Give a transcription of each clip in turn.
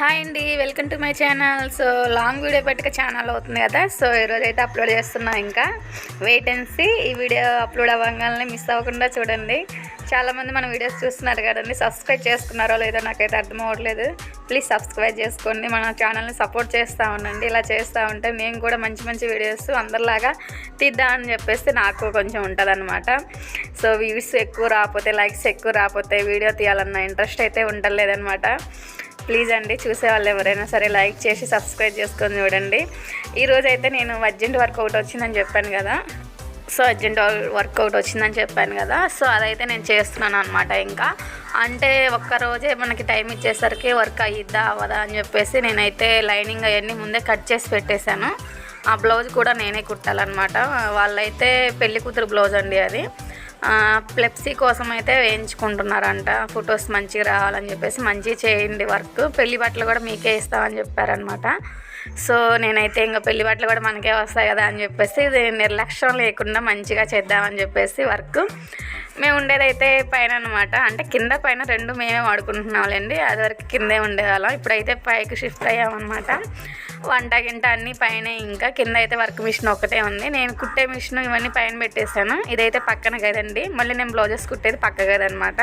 Hi అండి welcome to my channel. So long video పెట్టక channel అవుతుంది కదా సో ఈరోజు అయితే అప్లోడ్ చేస్తున్నా ఇంకా. వెయిట్ అండ్ ఈ వీడియో అప్లోడ్ అవ్వగానే మిస్ అవ్వకుండా చూడండి. చాలామంది మన వీడియోస్ చూస్తున్నారు కదండి సబ్స్క్రైబ్ చేసుకున్నారో లేదో నాకైతే అర్థం అవ్వట్లేదు. ప్లీజ్ సబ్స్క్రైబ్ చేసుకోండి మన ఛానల్ని సపోర్ట్ చేస్తూ ఉండండి. ఇలా చేస్తూ ఉంటే మేము కూడా మంచి మంచి వీడియోస్ అందరిలాగా తీద్దామని చెప్పేసి నాకు కొంచెం ఉంటుందన్నమాట. సో వ్యూస్ ఎక్కువ రాకపోతే లైక్స్ ఎక్కువ రాకపోతే వీడియో తీయాలన్న ఇంట్రెస్ట్ అయితే ఉండలేదన్నమాట ప్లీజ్ అండి చూసే వాళ్ళు ఎవరైనా సరే లైక్ చేసి సబ్స్క్రైబ్ చేసుకొని చూడండి. ఈరోజు అయితే నేను అర్జెంట్ వర్కౌట్ వచ్చిందని చెప్పాను కదా. సో అర్జెంట్ వర్కౌట్ వచ్చిందని చెప్పాను కదా. సో అదైతే నేను చేస్తున్నాను అనమాట ఇంకా. అంటే ఒక్క రోజే మనకి టైం ఇచ్చేసరికి వర్క్ అయ్యిద్దా అవ్వదా అని చెప్పేసి నేనైతే లైనింగ్ అవన్నీ ముందే కట్ చేసి పెట్టేశాను. ఆ బ్లౌజ్ కూడా నేనే కుట్టాలన్నమాట. వాళ్ళైతే పెళ్ళి కూతురు బ్లౌజ్ అండి అది. ప్లెప్సీ కోసం అయితే వేయించుకుంటున్నారంట. ఫొటోస్ మంచిగా రావాలని చెప్పేసి మంచిగా చేయండి వర్క్ పెళ్ళి బట్టలు కూడా మీకే ఇస్తామని చెప్పారనమాట సో నేనైతే ఇంకా పెళ్ళి బట్టలు కూడా మనకే వస్తాయి కదా అని చెప్పేసి ఇది నిర్లక్ష్యం లేకుండా మంచిగా చేద్దామని చెప్పేసి వర్క్ మేము ఉండేదైతే పైన అనమాట అంటే కింద పైన రెండు మేమే వాడుకుంటున్నాంలేండి. అది వరకు కిందే ఉండేవాళ్ళం. ఇప్పుడైతే పైకి షిఫ్ట్ అయ్యామన్నమాట. వంట గింట అన్నీ పైన ఇంకా కింద అయితే వర్క్ మిషన్ ఒకటే ఉంది. నేను కుట్టే మిషన్ ఇవన్నీ పైన పెట్టేశాను. ఇదైతే పక్కన కదండి మళ్ళీ నేను బ్లౌజెస్ కుట్టేది పక్క కదనమాట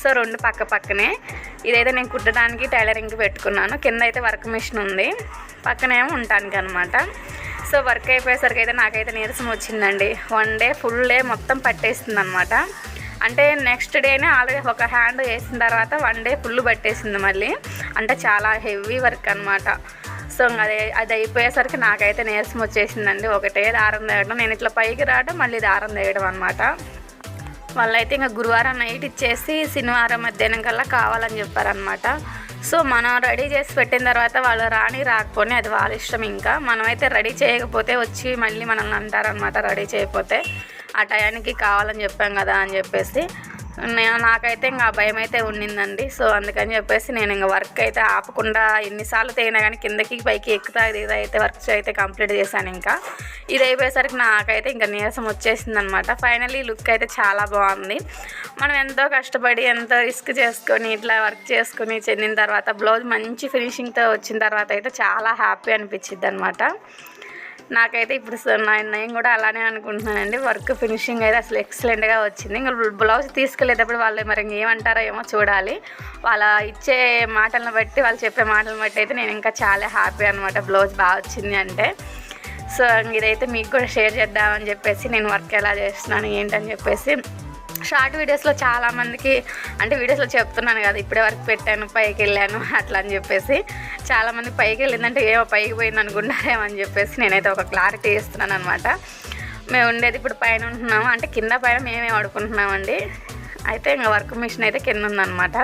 సో రెండు పక్క పక్కనే. ఇదైతే నేను కుట్టడానికి టైలరింగ్కి పెట్టుకున్నాను. కింద అయితే వర్క్ మిషన్ ఉంది. పక్కనేమో ఉండటానికి అనమాట సో వర్క్ అయిపోయేసరికి అయితే నాకైతే నీరసం వచ్చిందండి. వన్ డే ఫుల్ డే మొత్తం పట్టేసింది అనమాట అంటే నెక్స్ట్ డేనే ఆల్రెడీ ఒక హ్యాండ్ వేసిన తర్వాత వన్ డే ఫుల్ పట్టేసింది మళ్ళీ. అంటే చాలా హెవీ వర్క్ అనమాట సో అది అది అయిపోయేసరికి నాకైతే నీరసం వచ్చేసిందండి. ఒకటే దారం తేయడం నేను ఇట్లా పైకి రావడం మళ్ళీ దారం తేయడం అనమాట వాళ్ళైతే ఇంకా గురువారం నైట్ ఇచ్చేసి శనివారం మధ్యాహ్నం కల్లా కావాలని చెప్పారనమాట సో మనం రెడీ చేసి పెట్టిన తర్వాత వాళ్ళు రాని రాకపోని అది వాళ్ళ ఇష్టం ఇంకా. మనమైతే రెడీ చేయకపోతే వచ్చి మళ్ళీ మనల్ని అంటారనమాట రెడీ చేయకపోతే. ఆ టయానికి కావాలని చెప్పాం కదా అని చెప్పేసి. నేను నాకైతే ఇంకా ఆ భయం అయితే ఉండిందండి సో అందుకని చెప్పేసి నేను ఇంకా వర్క్ అయితే ఆపకుండా ఎన్నిసార్లు తేనా కానీ కిందకి పైకి ఎక్కుతా ఇది అయితే వర్క్ అయితే కంప్లీట్ చేశాను ఇంకా. ఇది అయిపోయేసరికి నాకైతే ఇంకా నీరసం వచ్చేసింది అనమాట ఫైనలీ లుక్ అయితే చాలా బాగుంది. మనం ఎంతో కష్టపడి ఎంతో రిస్క్ చేసుకొని ఇట్లా వర్క్ చేసుకొని చెందిన తర్వాత బ్లౌజ్ మంచి ఫినిషింగ్తో వచ్చిన తర్వాత అయితే చాలా హ్యాపీ అనిపించింది అనమాట నాకైతే ఇప్పుడు నా- నేను కూడా అలానే అనుకుంటున్నానండి. వర్క్ ఫినిషింగ్ అయితే అసలు ఎక్సలెంట్గా వచ్చింది. ఇంకా బ్లౌజ్ తీసుకెళ్ళేటప్పుడు వాళ్ళు మరి ఏమంటారో ఏమో చూడాలి. వాళ్ళ ఇచ్చే మాటలను బట్టి వాళ్ళు చెప్పే మాటలను బట్టి అయితే నేను ఇంకా చాలా హ్యాపీ అనమాట బ్లౌజ్ బాగా వచ్చింది అంటే. సో ఇదైతే మీకు కూడా షేర్ చేద్దామని చెప్పేసి నేను వర్క్ ఎలా చేస్తున్నాను ఏంటని చెప్పేసి షార్ట్ వీడియోస్లో చాలామందికి అంటే వీడియోస్లో చెప్తున్నాను కదా ఇప్పుడే వరకు పెట్టాను పైకి వెళ్ళాను అట్లా అని చెప్పేసి. చాలామంది పైకి వెళ్ళిందంటే ఏమో పైకి పోయింది అనుకుంటారేమో అని చెప్పేసి నేనైతే ఒక క్లారిటీ ఇస్తున్నాను అనమాట మేము ఉండేది ఇప్పుడు పైన ఉంటున్నాము అంటే కింద పైన మేమే పడుకుంటున్నామండి అయితే ఇంకా వర్క్ మిషన్ అయితే కింద ఉందన్నమాట.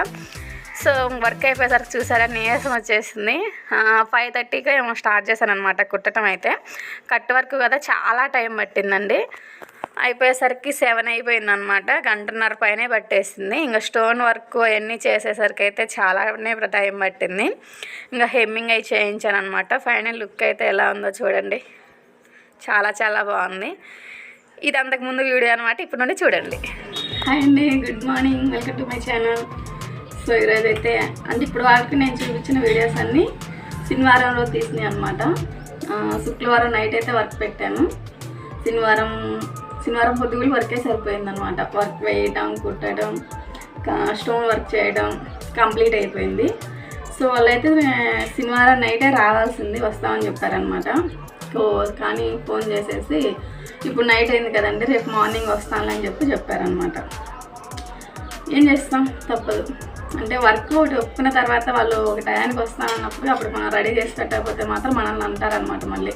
సో వర్క్ అయిపోయేసరికి చూసారా నీరసం వచ్చేసింది. ఫైవ్ థర్టీకి ఏమో స్టార్ట్ చేశాను అనమాట కుట్టడం అయితే. కట్ వర్క్ కదా చాలా టైం పట్టిందండి. అయిపోయేసరికి సెవెన్ అయిపోయింది అనమాట గంటన్నర పైనే పట్టేసింది. ఇంకా స్టోన్ వర్క్ అవన్నీ చేసేసరికి అయితే చాలానే టైం పట్టింది. ఇంకా హెమ్మింగ్ అయి చేయించాను అనమాట ఫైనల్ లుక్ అయితే ఎలా ఉందో చూడండి. చాలా చాలా బాగుంది. ఇది అంతకుముందు వీడియో అనమాట ఇప్పుడు నుండి చూడండి. హాయ్ అండి. Good morning. Welcome to my channel. So ఈరోజు అయితే అంటే ఇప్పుడు వరకు నేను చూపించిన వీడియోస్ అన్నీ శనివారంలో తీసినాయి అనమాట శుక్రవారం నైట్ అయితే వర్క్ పెట్టాను. శనివారం శనివారం పొద్దుగులు వర్కే సరిపోయింది అనమాట వర్క్ వేయడం కుట్టడం స్టోన్ వర్క్ చేయడం కంప్లీట్ అయిపోయింది. సో వాళ్ళైతే శనివారం నైటే రావాల్సింది వస్తామని చెప్పారనమాట సో కానీ ఫోన్ చేసేసి ఇప్పుడు నైట్ అయింది కదండి రేపు మార్నింగ్ వస్తానని చెప్పి చెప్పారనమాట ఏం చేస్తాం? తప్పదు. అంటే వర్క్ ఒకటి ఒప్పుకున్న తర్వాత వాళ్ళు ఒక టయానికి వస్తానన్నప్పుడు అప్పుడు మనం రెడీ చేసి పెట్టకపోతే మాత్రం మనల్ని అంటారనమాట మళ్ళీ.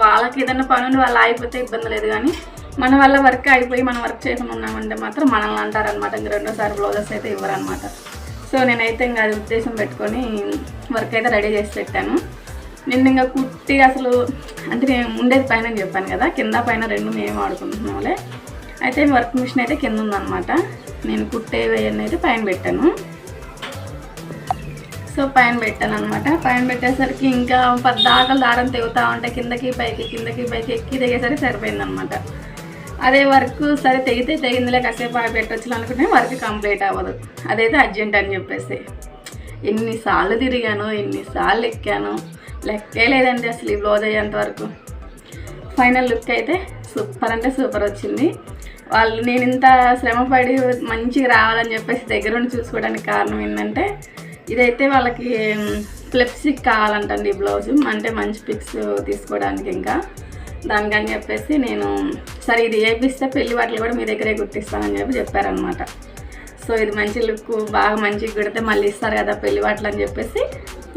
వాళ్ళకి ఏదైనా పనులు వాళ్ళు ఆగిపోతే ఇబ్బంది లేదు కానీ మన వల్ల వర్క్ అయిపోయి మనం వర్క్ చేయకుండా ఉన్నామంటే మాత్రం మనల్ని అంటారనమాట ఇంక రెండోసారి బ్లౌజెస్ అయితే ఇవ్వరనమాట సో నేనైతే ఇంకా అది ఉద్దేశం పెట్టుకొని వర్క్ అయితే రెడీ చేసి పెట్టాను. నిన్న ఇంకా కుట్టి అసలు అంటే నేను ఉండేది పైన చెప్పాను కదా కింద పైన రెండు మేము వాడుకుంటున్నాంలే అయితే వర్క్ మిషన్ అయితే కింద ఉందన్నమాట. నేను కుట్టేవన్నీ అయితే పైన పెట్టాను. సో పైన పెట్టాను అనమాట పైన పెట్టేసరికి ఇంకా పద్దాకలు దారం తెగుతూ ఉంటే కిందకి పైకి కిందకి పైకి ఎక్కి దిగేసరికి సరిపోయింది అనమాట అదే వర్క్ సరే తెగితే తెగిందిలే కాసేపు ఆగి పెట్టొచ్చు అనుకుంటే వర్క్ కంప్లీట్ అవ్వదు. అదైతే అర్జెంట్ అని చెప్పేసి. ఎన్నిసార్లు తిరిగాను ఎన్నిసార్లు ఎక్కాను లెక్కే లేదండి అసలు ఈ బ్లౌజ్ అయ్యేంత వరకు. ఫైనల్ లుక్ అయితే సూపర్ అంటే సూపర్ వచ్చింది. వాళ్ళు నేను ఇంత శ్రమపడి మంచిగా రావాలని చెప్పేసి దగ్గరుండి చూసుకోవడానికి కారణం ఏంటంటే ఇదైతే వాళ్ళకి ఫ్లిప్సిక్ కావాలంటండి ఈ బ్లౌజ్. అంటే మంచి పిక్స్ తీసుకోవడానికి ఇంకా. దానికని చెప్పేసి నేను సరే ఇది చేపిస్తే పెళ్ళి బట్టలు కూడా మీ దగ్గరే కుట్టిస్తానని చెప్పి చెప్పారనమాట సో ఇది మంచి లుక్ బాగా మంచిగా కుడితే మళ్ళీ ఇస్తారు కదా పెళ్ళి బట్టలు అని చెప్పేసి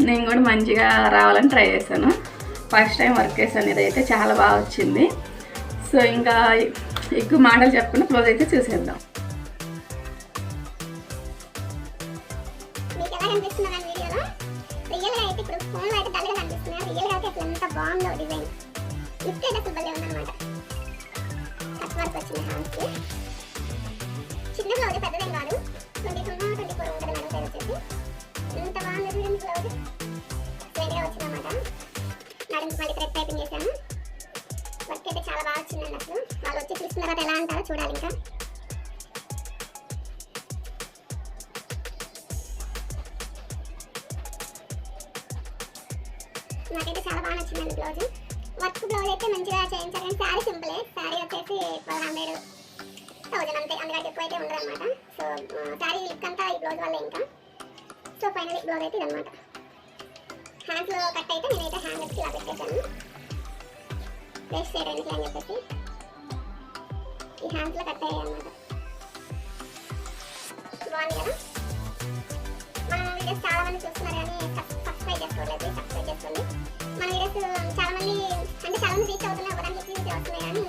నేను కూడా మంచిగా రావాలని ట్రై చేశాను. ఫస్ట్ టైం వర్క్ చేశాను. ఇదైతే చాలా బాగా వచ్చింది. సో ఇంకా ఎక్కువ మాటలు చెప్పకుండా క్లోజ్ అయితే చూసేద్దాం. మీకు వీడియోలో? అయితే ఇప్పుడు ఫోన్లో అయితే డల్గా కనిపిస్తున్నాయి? రియల్గా అయితే అసలు ఎంత బాగుందో డిజైన్ లిఫ్ట్ అయితే అసలు భలే ఉందన్నమాట. కట్ వర్క్ వచ్చింది హ్యాండ్స్కి చిన్న బ్లౌజ్ పెద్దదేం కాదు. ట్వంటీ సున్నా ట్వంటీ ఫోర్ ఉంటుంది మేడం సైజ్ వచ్చేసి. ఇంత బాగుంది చూడండి బ్లౌజ్ స్ట్రైట్ వచ్చిందన్నమాట. మేడం మళ్ళీ థ్రెడ్ టైపింగ్ చేశాను. వర్క్ అయితే చాలా బాగా వచ్చిందండి అసలు వాళ్ళు వచ్చి చూసిన తర్వాత ఎలా అంటారో చూడాలి ఇంకా. నాకైతే చాలా బాగా నచ్చిందండి బ్లౌజ్ వర్క్ బ్లౌజ్ అయితే మంచిగా చేయించారు. కానీ శారీ సింపులే. శారీ వచ్చేసి ట్వెల్వ్ హండ్రెడ్ థౌజండ్ అంతే. అందుకంటే ఎక్కువ అయితే ఉండదు అనమాట సో శారీ లుక్ అంతా ఈ బ్లౌజ్ వల్ల ఇంకా. సో ఫైనల్ బ్లౌజ్ అయితే ఇదనమాట హ్యాండ్స్లో కట్ అయితే నేనైతే హ్యాండ్స్కి ఇలా పెట్టేశాను. వేస్ట్ చేయడానికి అని చెప్పేసి. ఈ హ్యాండ్స్లో కట్ అయ్యాయి అనమాట బాగుంది కదా? మన వీడియోస్ చాలా మంది చూస్తున్నారు కానీ సబ్స్క్రైబ్ చేసుకోలేదు. సబ్స్క్రైబ్ చేసుకోండి. మన వీడియోస్ చాలా కానీ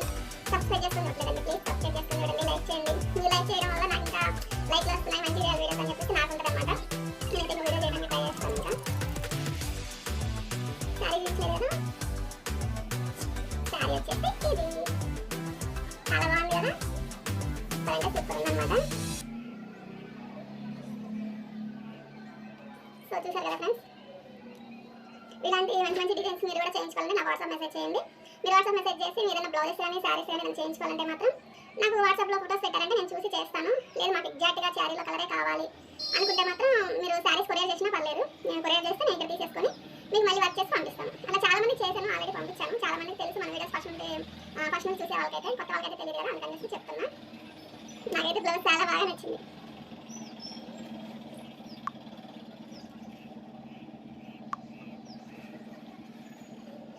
సబ్స్క్రైబ్ చేసుకోవట్లేదండి ప్లీజ్ సబ్స్క్రైబ్ చేసుకుని చూడండి లైక్ చేయండి. మీ లైక్ చేయడం వల్ల నాకు ఇంకా లైక్లు వస్తున్నాయి మంచి రియల్ వీడియోస్ అని చెప్పేసి నాకు ఉంటుంది అనమాట నేనైతే ఇంకా వీడియో చేయడానికి ట్రై చేస్తాను ఇంకా. శారీ చూసలేదు కదా? శారీ వచ్చేసి ఇది. చాలా బాగుంది కదా? పరంగా సూపర్ ఉందన్నమాట. సో చూసారు కదా ఫ్రెండ్స్ ఇలాంటి మంచి మంచి డిజైన్స్ మీరు కూడా చేయించుకోవాలంటే నా వాట్సాప్ మెసేజ్ చేయండి. మీరు వాట్సాప్ మెసేజ్ చేసి మీరు ఏదైనా బ్లౌజెస్ కానీ శారీస్ కానీ నేను చేయించుకోవాలంటే మాత్రం నాకు వాట్సాప్లో ఫోటోస్ పెట్టారంటే నేను చూసి చేస్తాను. లేదు మాకు ఎగ్జాక్ట్గా శారీలో కలరే కావాలి అనుకుంటే మాత్రం మీరు శారీస్ కొరియర్ చేసినా పర్లేదు. నేను కొరియర్ చేస్తే నేను ఇక్కడ తీసేసుకొని మీకు మళ్ళీ వర్క్ చేసి పంపిస్తాను. అలా చాలా మంది చేశాను ఆల్రెడీ పంపించాను. చాలా మందికి తెలుసు మన వీడియోస్ ఫస్ట్ నుండి ఫస్ట్ నుంచి చూసే వాళ్ళకైతే కొత్త వాళ్ళకైతే తెలియదు కదా అందుకని చెప్తున్నా. నాకైతే బ్లౌజ్ చాలా బాగా నచ్చింది.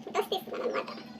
ఫోటోస్ తీసుకున్నాను అనమాట